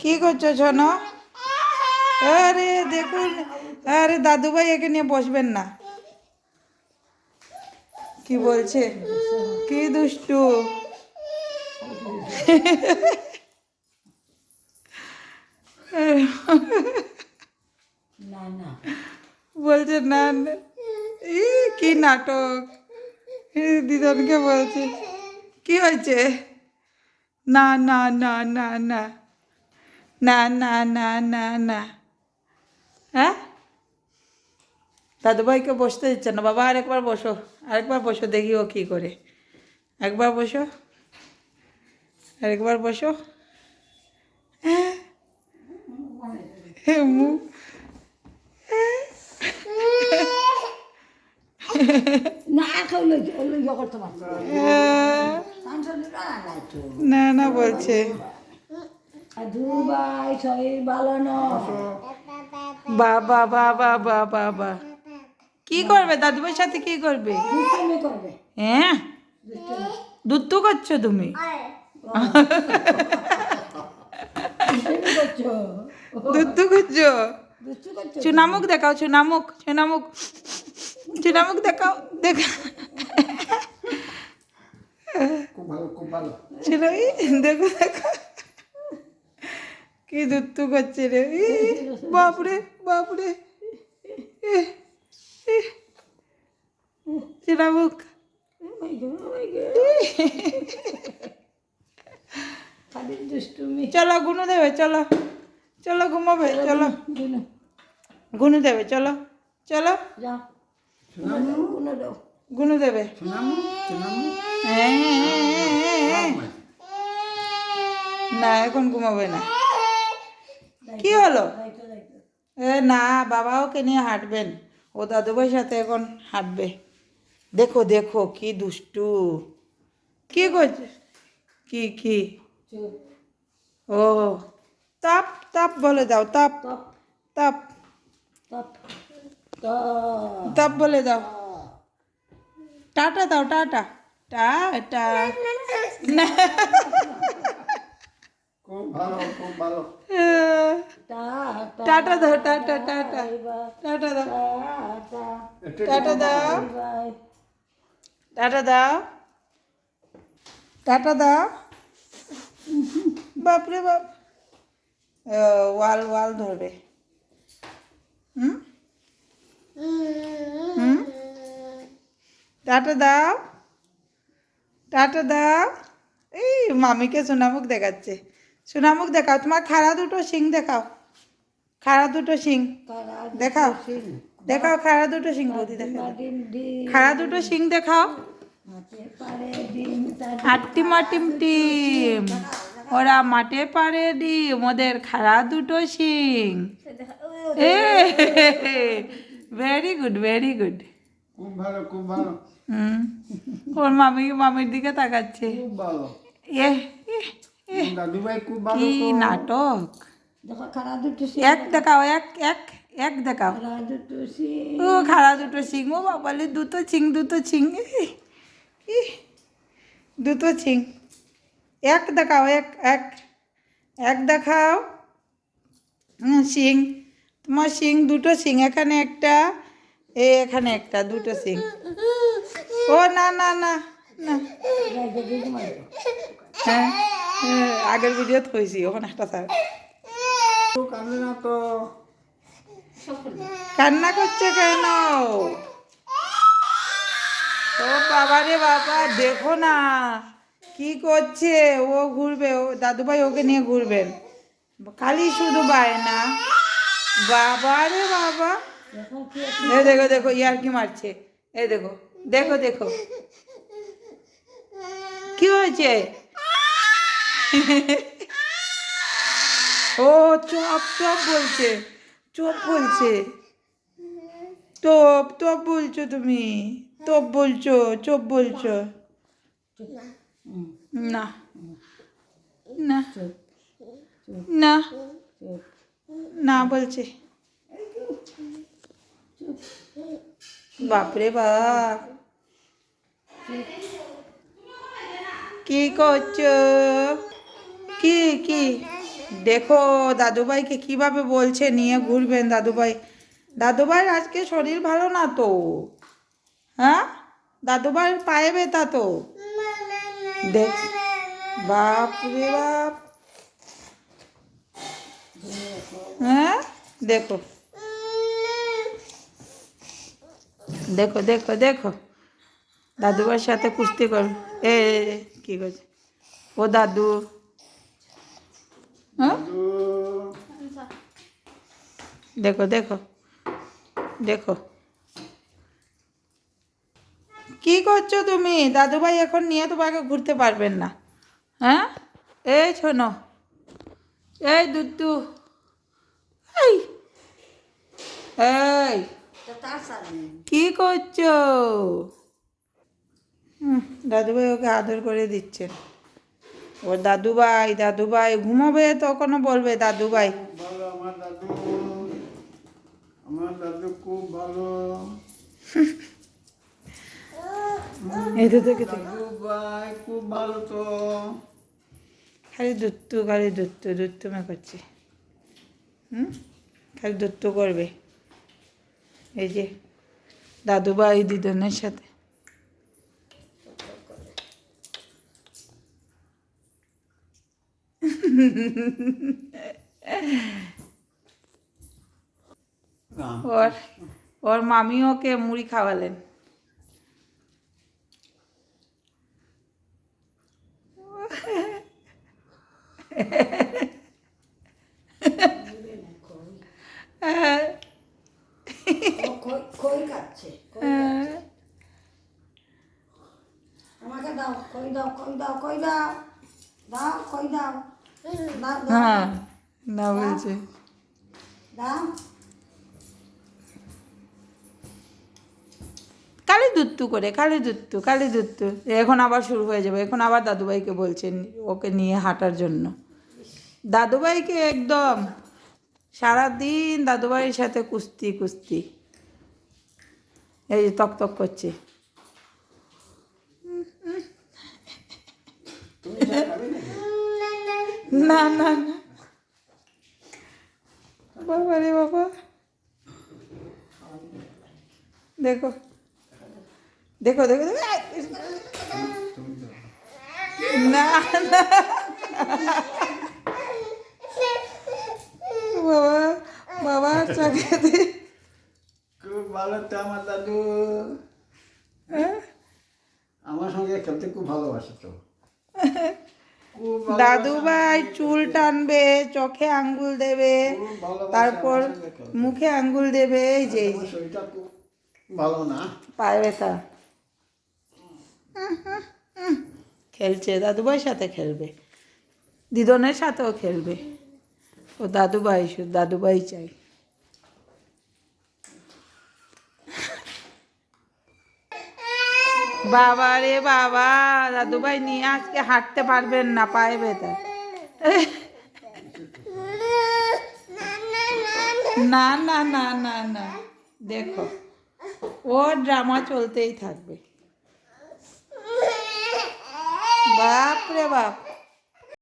কি করছ শোনো? আরে দেখুন, আরে দাদু ভাই একে নিয়ে বসবেন না। কি বলছে? কি দুষ্টু? বলছে, না। ই, কি নাটক? দিদনকে বলছে। কি হয়েছে? না না না না না না না না না না হ্যাঁ দাদুভাইকে বসতে দিচ্ছে না। বাবা, আরেকবার বসো। আরেকবার বসো, দেখি ও কী করে। একবার বসো। আরেকবার বসো। হ্যাঁ। মুখ হ্যাঁ। না না বলছে। বাবা বাবা বাবা বাবা। কি করবে? দাদুভাইয়ের সাথে কি করবে? হ্যাঁ? দুধ করছ তুমি? দুধ করছ। চুনামুখ দেখাও চুনামুখ চুনামুখ যেটা মুখ দেখাও দেখা। দেখো দেখো। কি দুত্তু করছে রে বাপরে বাপরে। সেটা মুখ চলো গুনু দেবে চলো। চলো ঘুমাবে চলো গুনু দেবে চলো। চলো। যা। গুনো দেবে হ্যাঁ। না এখন ঘুমাবে না কি হলো এ না বাবা ওকে নিয়ে হাঁটবেন ও দাদুভাইয়ের সাথে এখন হাঁটবে দেখো দেখো কি দুষ্টু কি করছে কি কি ও তাপ তাপ বলে দাও তাপ টপ তাপ টপ টপ তাপ বলে দাও। টাটা দাও টাটা। টাটা না টাটা দাও টাটা টাটা। টাটা দাও। টাটা দাও। টাটা দাও। টাটা দাও। বাপরে বাপ। ওয়াল ওয়াল ধরবে। হুম? হুম? টাটা দাও। টাটা দাও। এই মামিকে সোনামুখ দেখাচ্ছে। সোনামুখ দেখাও। তোমার খাড়া দুটো শিং দেখাও। খাড়া দুটো শিং। দেখাও। দেখাও খাড়া দুটো শিং বৌদি দেখাও। খাড়া দুটো শিং দেখাও। হাট্টি মাটিম টিম। ওরা মাঠে পারে ডিম। ওদের খাড়া দুটো শিং। A very good very good খুব ভালো খুব ভালো। হুম। ওর মামি মামির দিকে তাকাচ্ছে। খুব ভালো। এ এ, এ, দাদু ভাই খুব ভালো কি নাটক? সি। এক দেখাও এক এক এক দেখাও। দুটো সি। ও খাড়া দুটো শিং ও বাবালে দুটো চিং দুটো চিং দুটো চিং এক দেখাও এক এক। এক দেখাও। শিং তোমার শিং দুটো শিং এখানে একটা এ এখানে একটা দুটো শিং। ও না না না না। হ্যাঁ হ্যাঁ, আগের ভিডিও থইছি ওখানে একটা স্যার কান্না করছে কেন? ও বাবা রে বাবা দেখো না কি করছে? ও ঘুরবে ও দাদুভাই ওকে নিয়ে ঘুরবেন। খালি শুধু বায়না। বাবা রে বাবা। এ দেখো দেখো, ইয়ার কি মারছে? এই দেখো দেখো দেখো। কি হয়েছে? ও, চপ চপ বলছে চপ বলছে। টপ টপ বলছো তুমি, টপ বলছো, চপ বলছো। না না না। না বলছে। বাপরে বাপ। কি করছ? কি কি? দেখো, দাদুভাইকে কীভাবে বলছে, নিয়ে ঘুরবেন দাদুভাই। দাদুভাই আজকে শরীর ভালো না তো? হ্যাঁ? দাদুভাইয়ের পায়ে ব্যথা তো? দেখ বাপ রে বাপ। হ্যাঁ? দেখো। দেখো দেখো দেখো। দাদুবার সাথে কুস্তি কর। এ, কি করছে? ও দাদু। হ্যাঁ? দেখো দেখো দেখো। কি করছ তুমি? দাদুভাই এখন নিয়ে তোমাকে ঘুরতে পারবেন না। হ্যাঁ? এই শোনো। এই দুদ্দু এই। এই। কি করছ? হুম, দাদুভাই ওকে আদর করে দিচ্ছেন। ও দাদুভাই দাদুভাই ঘুমাবে তখনও বলবে দাদুভাই। ভালো আমার দাদু। আমার দাদু খুব ভালো। খুব ভালো তো। খালি দুত্তু খালি দুত্তু দুত্তু মে করছে। হুম? খালি দুত্তু করবে। এই যে দাদুভাই দিদনের সাথে। ওর ওর মামি ওকে মুড়ি খাওয়ালেন হ্যাঁ, ও খই খাচ্ছে হ্যাঁ। আমাকে দাও খই দাও খই দাও খই দাও? দাও খই দাও? হ্যাঁ না বলছে। দাও। কালি দুত্তু করে কালি দুত্তু কালি দুত্তু এখন আবার শুরু হয়ে যাবে। এখন আবার দাদুভাইকে বলছেন ওকে নিয়ে হাঁটার জন্য। দাদুভাইকে একদম সারাদিন দাদুভাইয়ের সাথে কুস্তি কুস্তি। এই যে তক তক করছে? না না না। বাবা রে বাবা। দেখো। দেখো দেখো দেখো। না না। বাবা বাবা চাকে দে। খুব ভালো তো আমার দাদু। হ্যাঁ? আমার সঙ্গে খেলতে খুব ভালোবাসে তো। দাদু ভাই চুল টানবে চোখে আঙ্গুল দেবে তারপর। মুখে আঙ্গুল দেবে এই যে। ভালো না। পায়ে ব্যথা। খেলছে দাদুভাইয়ের সাথে খেলবে। দিদনের সাথেও খেলবে। ও দাদুভাই, শুধু দাদুভাই চাই। বাবা রে বাবা, দাদুভাই নিয়ে আজকে হাঁটতে পারবেন না, পায়ে ব্যথা। না না না না না, দেখো, ও ড্রামা চলতেই থাকবে। বাপ রে বাপ।